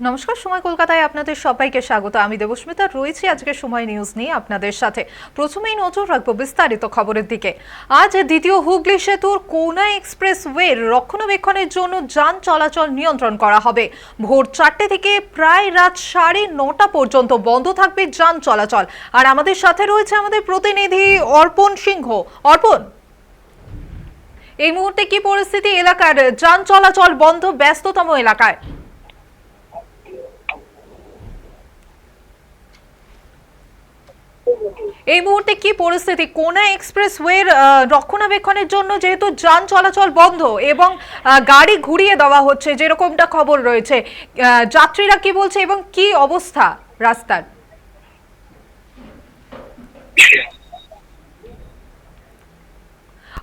নমস্কার, সময় কলকাতায় আপনাদের সবাইকে স্বাগত। আমি দেবস্মিতা, রয়েছি আজকে সময় নিউজ নিয়ে আপনাদের সাথে। প্রথমেই নজর রাখব বিস্তারিত খবরের দিকে। আজ দ্বিতীয় হুগলি সেতুর কোনা এক্সপ্রেস ওয়ের রক্ষণাবেক্ষণের জন্য যান চলাচল নিয়ন্ত্রণ করা হবে। ভোর চারটে থেকে প্রায় রাত সাড়ে নটা পর্যন্ত বন্ধ থাকবে যান চলাচল। আর আমাদের সাথে রয়েছে আমাদের প্রতিনিধি অর্পণ সিংহ। অর্পণ? এই মুহূর্তে কি পরিস্থিতি? এলাকার যান চলাচল বন্ধ, ব্যস্ততম এলাকায়। এই মুহূর্তে কি পরিস্থিতি? কোনা এক্সপ্রেস ওয়ের রক্ষণাবেক্ষণের জন্য যেহেতু যান চলাচল বন্ধ এবং গাড়ি ঘুরিয়ে দেওয়া হচ্ছে, যেরকমটা খবর রয়েছে যাত্রীরা কি বলছে এবং কি অবস্থা রাস্তার?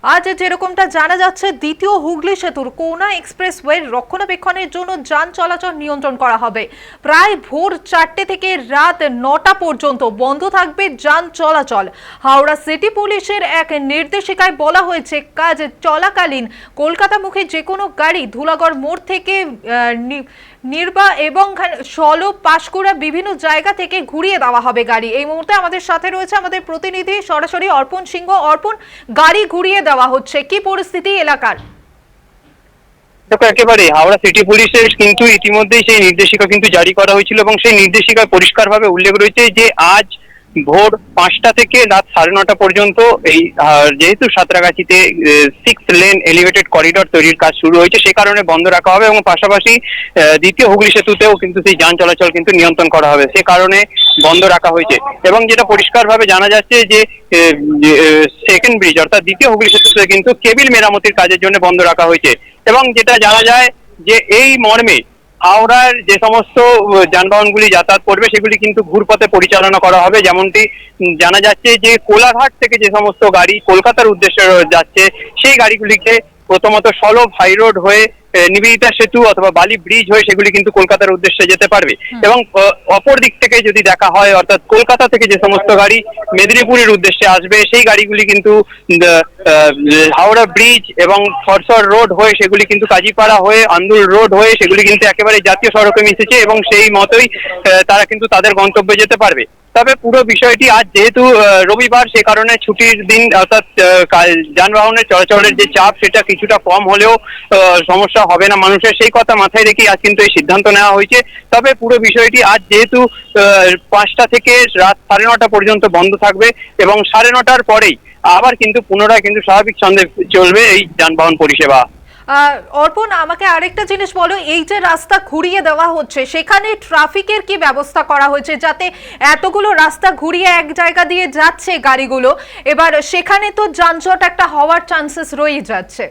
আজ যেরকমটা জানা যাচ্ছে, দ্বিতীয় হুগলি সেতুর কোনা এক্সপ্রেস ওয়ের রক্ষণাবেক্ষণের জন্য যান চলাচল নিয়ন্ত্রণ করা হবে। প্রায় ভোর চারটে থেকে রাত নটা পর্যন্ত বন্ধ থাকবে যান চলাচল। হাওড়া সিটি পুলিশের এক নির্দেশিকায় বলা হয়েছে, কাজ চলাকালীন কলকাতামুখী যে কোনো গাড়ি ধুলাগড় মোড় থেকে নির্বা এবং সলো পাশকুড়া বিভিন্ন জায়গা থেকে ঘুরিয়ে দেওয়া হবে গাড়ি। এই মুহূর্তে আমাদের সাথে রয়েছে আমাদের প্রতিনিধি, সরাসরি অর্পণ সিংহ। অর্পণ, গাড়ি ঘুরিয়ে দেওয়া হচ্ছে। কি পরিস্থিতি এলাকার? দেখো, একেবারে হাওড়া সিটি পুলিশের কিন্তু ইতিমধ্যেই সেই নির্দেশিকা কিন্তু জারি করা হয়েছিল এবং সেই নির্দেশিকায় পরিষ্কারভাবে উল্লেখ রয়েছে যে, আজ ভোর পাঁচটা থেকে রাত সাড়ে নটা পর্যন্ত এই যেহেতু সাঁতরাগাছিতে সিক্স লেন এলিভেটেড করিডর তৈরির কাজ শুরু হয়েছে, সে কারণে বন্ধ রাখা হবে এবং পাশাপাশি দ্বিতীয় হুগলি সেতুতেও কিন্তু সেই যান চলাচল কিন্তু নিয়ন্ত্রণ করা হবে। সে কারণে বন্ধ রাখা হয়েছে। এবং যেটা পরিষ্কারভাবে জানা যাচ্ছে যে সেকেন্ড ব্রিজ অর্থাৎ দ্বিতীয় হুগলি সেতুতে কিন্তু কেবিল মেরামতির কাজের জন্য বন্ধ রাখা হয়েছে। এবং যেটা জানা যায় যে, এই মর্মে হাওড়ার যে সমস্ত যানবাহনগুলি যাতায়াত করবে, সেগুলি কিন্তু ঘুরপথে পরিচালনা করা হবে। যেমনটি জানা যাচ্ছে যে কোলাঘাট থেকে যে সমস্ত গাড়ি কলকাতার উদ্দেশ্যে যাচ্ছে, সেই গাড়িগুলিকে প্রথমত সলভ হাই রোড হয়ে নিবেদিতা সেতু অথবা বালি ব্রিজ হয়ে সেগুলি কিন্তু কলকাতার উদ্দেশ্যে যেতে পারবে। এবং অপর দিক থেকে যদি দেখা হয় অর্থাৎ কলকাতা থেকে যে সমস্ত গাড়ি মেদিনীপুরের উদ্দেশ্যে আসবে সেই গাড়িগুলি কিন্তু হাওড়া ব্রিজ এবং খরসর রোড হয়ে সেগুলি কিন্তু কাজীপাড়া হয়ে আন্দুল রোড হয়ে সেগুলি কিন্তু একেবারে জাতীয় সড়কে মিশেছে এবং সেই মতোই তারা কিন্তু তাদের গন্তব্যে যেতে পারবে। তবে পুরো বিষয়টি আজ যেহেতু রবিবার সে কারণে ছুটির দিন অর্থাৎ যানবাহনের চলাচলের যে চাপ সেটা কিছুটা কম হলেও আহ, সমস্যা হবে না, মানুষের সেই কথা মাথায় রেখেই আজ কিন্তু এই সিদ্ধান্ত নেওয়া হয়েছে। তবে পুরো বিষয়টি আজ যেহেতু পাঁচটা থেকে রাত সাড়ে নটা পর্যন্ত বন্ধ থাকবে এবং সাড়ে নটার পরেই আবার কিন্তু পুনরায় কিন্তু স্বাভাবিক ছন্দে চলবে এই যানবাহন পরিষেবা। অর্পণ, আমাকে আরেকটা জিনিস বলো, এই যে রাস্তা ঘুরিয়ে দেওয়া হচ্ছে, সেখানে ট্রাফিকের কি ব্যবস্থা করা হয়েছে যাতে এতগুলো রাস্তা ঘুরিয়ে এক জায়গা দিয়ে যাচ্ছে গাড়িগুলো? এবার সেখানে তো যানজট একটা হওয়ার চান্সেস রয়েই যাচ্ছে।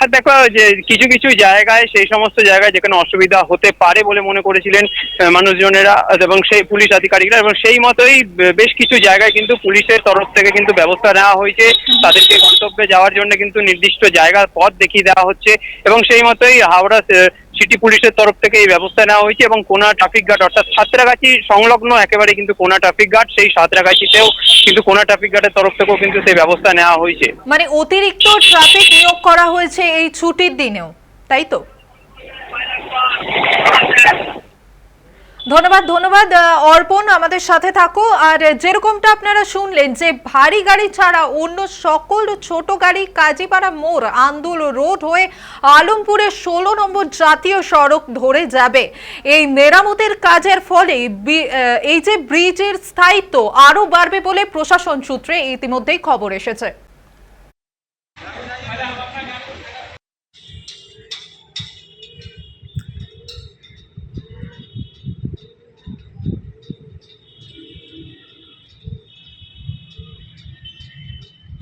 আর দেখো, যে কিছু কিছু জায়গায়, সেই সমস্ত জায়গায় যেখানে অসুবিধা হতে পারে বলে মনে করেছিলেন মানুষজনেরা এবং সেই পুলিশ আধিকারিকরা এবং সেই মতোই বেশ কিছু জায়গায় কিন্তু পুলিশের তরফ থেকে কিন্তু ব্যবস্থা নেওয়া হয়েছে। তাদেরকে গন্তব্যে যাওয়ার জন্য কিন্তু নির্দিষ্ট জায়গার পথ দেখিয়ে দেওয়া হচ্ছে এবং সেই মতোই হাওড়া সিটি পুলিশের তরফ থেকে এই ব্যবস্থা নেওয়া হয়েছে এবং কোনা ট্রাফিক গার্ড অর্থাৎ সাঁতরাগাছি সংলগ্ন একেবারে কিন্তু কোনা ট্রাফিক গার্ড সেই সাঁতরাগাছিতেও কিন্তু কোনা ট্রাফিক গার্ডের তরফ থেকেও কিন্তু সেই ব্যবস্থা নেওয়া হয়েছে। মানে অতিরিক্ত ট্রাফিক নিয়োগ করা হয়েছে এই ছুটির দিনেও, তাই তো? ধন্যবাদ ধন্যবাদ। অর্পণ, আমাদের সাথে থাকো। আর যেরকমটা আপনারা শুনলেন যে ভারী গাড়ি ছাড়া অন্য সকল ছোট গাড়ি কাজীপাড়া মোড় আন্দুল রোড হয়ে আলমপুরের ষোলো নম্বর জাতীয় সড়ক ধরে যাবে। এই মেরামতের কাজের ফলে এই যে ব্রিজের স্থায়িত্ব আরও বাড়বে বলে প্রশাসন সূত্রে ইতিমধ্যেই খবর এসেছে।